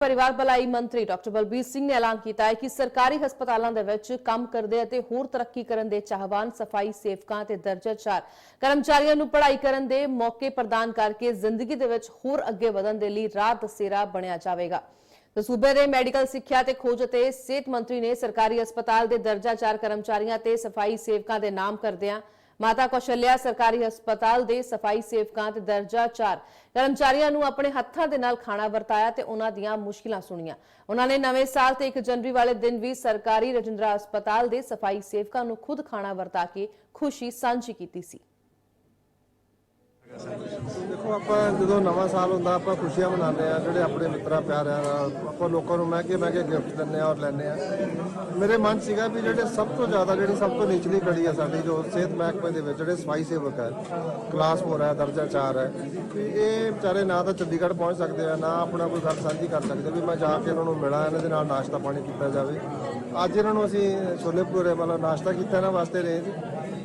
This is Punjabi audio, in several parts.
ਪਰਿਵਾਰ ਭਲਾਈ ਮੰਤਰੀ ਡਾਕਟਰ ਬਲਬੀਰ ਸਿੰਘ ਨੇ ਐਲਾਨ ਕੀਤਾ ਹੈ ਕਿ ਸਰਕਾਰੀ ਹਸਪਤਾਲਾਂ ਦੇ ਵਿੱਚ ਕੰਮ ਕਰਦੇ ਅਤੇ ਹੋਰ ਤਰੱਕੀ ਕਰਨ ਦੇ ਚਾਹਵਾਨ ਸਫ਼ਾਈ ਸੇਵਕਾਂ ਤੇ ਦਰਜਾ 4 ਕਰਮਚਾਰੀਆਂ ਨੂੰ ਪੜ੍ਹਾਈ ਕਰਨ ਦੇ ਮੌਕੇ ਪ੍ਰਦਾਨ ਕਰਕੇ ਜ਼ਿੰਦਗੀ ਦੇ ਵਿੱਚ ਹੋਰ ਅੱਗੇ ਵਧਣ ਦੇ ਲਈ ਰਾਹ ਦਸੇਰਾ ਬਣਿਆ ਜਾਵੇਗਾ। ਤੇ ਸੂਬੇ ਦੇ ਮੈਡੀਕਲ ਸਿੱਖਿਆ ਤੇ ਖੋਜ ਅਤੇ ਸਿਹਤ ਮੰਤਰੀ ਨੇ ਸਰਕਾਰੀ ਹਸਪਤਾਲ ਦੇ ਦਰਜਾ 4 ਕਰਮਚਾਰੀਆਂ ਤੇ ਸਫ਼ਾਈ ਸੇਵਕਾਂ ਦੇ ਨਾਮ ਕਰਦਿਆਂ ਮਾਤਾ ਕੌਸ਼ਲਿਆ ਸਰਕਾਰੀ ਹਸਪਤਾਲ ਦੇ ਸਫ਼ਾਈ ਸੇਵਕਾਂ ਤੇ ਦਰਜਾ 4 ਕਰਮਚਾਰੀਆਂ ਨੂੰ ਆਪਣੇ ਹੱਥਾਂ ਦੇ ਨਾਲ ਖਾਣਾ ਵਰਤਾਇਆ ਤੇ ਉਹਨਾਂ ਦੀਆਂ ਮੁਸ਼ਕਿਲਾਂ ਸੁਣੀਆਂ। ਉਹਨਾਂ ਨੇ ਨਵੇਂ ਸਾਲ ਤੇ 1 ਜਨਵਰੀ ਵਾਲੇ ਦਿਨ ਵੀ ਸਰਕਾਰੀ ਰਜਿੰਦਰਾ ਹਸਪਤਾਲ ਦੇ ਸਫ਼ਾਈ ਸੇਵਕਾਂ ਨੂੰ ਖੁਦ ਖਾਣਾ ਵਰਤਾ ਕੇ ਖੁਸ਼ੀ ਸਾਂਝੀ ਕੀਤੀ ਸੀ। ਦੇਖੋ, ਆਪਾਂ ਜਦੋਂ ਨਵਾਂ ਸਾਲ ਹੁੰਦਾ, ਆਪਾਂ ਖੁਸ਼ੀਆਂ ਮਨਾਉਂਦੇ ਆ ਜਿਹੜੇ ਆਪਣੇ ਮਿੱਤਰਾਂ, ਪਿਆਰਿਆਂ ਨਾਲ। ਆਪਾਂ ਲੋਕਾਂ ਨੂੰ ਮਹਿੰਗੇ ਮਹਿੰਗੇ ਗਿਫਟ ਦਿੰਦੇ ਆ ਔਰ ਲੈਂਦੇ ਆ ਮੇਰੇ ਮਨ 'ਚ ਸੀਗਾ ਵੀ ਜਿਹੜੇ ਸਭ ਤੋਂ ਜ਼ਿਆਦਾ, ਜਿਹੜੀ ਸਭ ਤੋਂ ਨਿਚਲੀ ਕੜੀ ਆ ਸਾਡੀ, ਜੋ ਸਿਹਤ ਮਹਿਕਮੇ ਦੇ ਵਿੱਚ, ਜਿਹੜੇ ਸਫ਼ਾਈ ਸੇਵਕ ਹੈ, ਕਲਾਸ 4 ਹੈ, ਦਰਜਾ 4 ਹੈ, ਵੀ ਇਹ ਵਿਚਾਰੇ ਨਾ ਤਾਂ ਚੰਡੀਗੜ੍ਹ ਪਹੁੰਚ ਸਕਦੇ ਆ, ਨਾ ਆਪਣਾ ਕੋਈ ਗੱਲ ਸਾਂਝੀ ਕਰ ਸਕਦੇ ਵੀ ਮੈਂ ਜਾ ਕੇ ਇਹਨਾਂ ਨੂੰ ਮਿਲਾਂ, ਇਹਨਾਂ ਦੇ ਨਾਲ ਨਾਸ਼ਤਾ ਪਾਣੀ ਕੀਤਾ ਜਾਵੇ। ਅੱਜ ਇਹਨਾਂ ਨੂੰ ਅਸੀਂ ਛੋਲੇ ਭਟੂਰੇ ਮਤਲਬ ਨਾਸ਼ਤਾ ਕੀਤਾ ਇਹਨਾਂ ਵਾਸਤੇ ਰੇਂਜ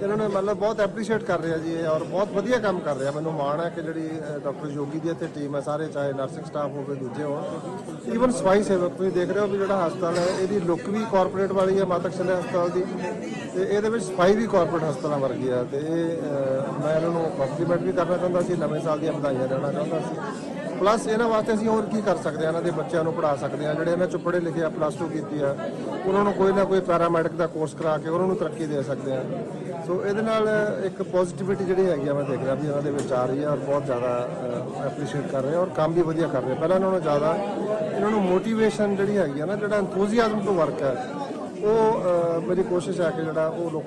ਇਹਨਾਂ ਨੇ ਮਤਲਬ ਬਹੁਤ ਐਪਰੀਸ਼ੀਏਟ ਕਰ ਰਿਹਾ ਜੀ ਇਹ ਔਰ ਬਹੁਤ ਵਧੀਆ ਕੰਮ ਕਰ ਰਿਹਾ। ਮੈਨੂੰ ਮਾਣ ਹੈ ਕਿ ਜਿਹੜੀ ਡਾਕਟਰ ਯੋਗੀ ਦੀ ਇੱਥੇ ਟੀਮ ਹੈ ਸਾਰੇ, ਚਾਹੇ ਨਰਸਿੰਗ ਸਟਾਫ ਹੋਵੇ, ਦੂਜੇ ਹੋਣ। ਈਵਨ ਸਫ਼ਾਈ ਸੇਵਕ ਤੁਸੀਂ ਦੇਖ ਰਹੇ ਹੋ ਵੀ ਜਿਹੜਾ ਹਸਪਤਾਲ ਹੈ, ਇਹਦੀ ਲੁੱਕ ਵੀ ਕਾਰਪੋਰੇਟ ਵਾਲੀ ਹੈ ਮਾਤਾ ਕਸ਼ਲੇ ਹਸਪਤਾਲ ਦੀ। ਤੇ ਇਹਦੇ ਵਿੱਚ ਸਫ਼ਾਈ ਵੀ ਕਾਰਪੋਰੇਟ ਹਸਪਤਾਲਾਂ ਵਰਗੀ ਆ ਤੇ ਇਹ ਮੈਂ ਇਹਨਾਂ ਨੂੰ ਕੰਪਲੀਮੈਂਟ ਵੀ ਕਰਨਾ ਚਾਹੁੰਦਾ ਸੀ, ਨਵੇਂ ਸਾਲ ਦੀਆਂ ਵਧਾਈਆਂ ਦੇਣਾ ਚਾਹੁੰਦਾ ਸੀ। ਪਲੱਸ ਇਹਨਾਂ ਵਾਸਤੇ ਅਸੀਂ ਹੋਰ ਕੀ ਕਰ ਸਕਦੇ ਹਾਂ ਇਹਨਾਂ ਦੇ ਬੱਚਿਆਂ ਨੂੰ ਪੜ੍ਹਾ ਸਕਦੇ ਹਾਂ ਜਿਹੜੇ ਇਹਨਾਂ ਚੋਂ ਪੜ੍ਹੇ ਲਿਖੇ ਆ, ਪਲੱਸ 2 ਕੀਤੀ ਆ, ਉਹਨਾਂ ਨੂੰ ਕੋਈ ਨਾ ਕੋਈ ਪੈਰਾਮੈਡਿਕ ਦਾ ਕੋਰਸ ਕਰਾ ਕੇ ਉਹਨਾਂ ਨੂੰ ਤਰੱਕੀ ਦੇ ਸਕਦੇ ਹਾਂ ਸੋ ਇਹਦੇ ਨਾਲ ਇੱਕ ਪੋਜ਼ਿਟਿਵਿਟੀ ਜਿਹੜੀ ਹੈਗੀ ਆ, ਮੈਂ ਦੇਖ ਰਿਹਾ ਵੀ ਇਹਨਾਂ ਦੇ ਵਿੱਚ ਆ ਰਹੀ ਹੈ ਔਰ ਬਹੁਤ ਜ਼ਿਆਦਾ ਐਪਰੀਸ਼ੀਏਟ ਕਰ ਰਹੇ ਆ ਔਰ ਕੰਮ ਵੀ ਵਧੀਆ ਕਰ ਰਹੇ ਆ। ਪਹਿਲਾਂ ਇਹਨਾਂ ਨੂੰ ਜ਼ਿਆਦਾ, ਇਹਨਾਂ ਨੂੰ ਮੋਟੀਵੇਸ਼ਨ ਜਿਹੜੀ ਹੈਗੀ ਆ ਨਾ, ਜਿਹੜਾ ਐਂਥੂਸੀਆਜ਼ਮ ਤੋਂ ਵਰਕ ਹੈ ਉਹ ਮੇਰੀ ਕੋਸ਼ਿਸ਼ ਹੈ ਕਿ ਜਿਹੜਾ ਉਹ ਲੋਕ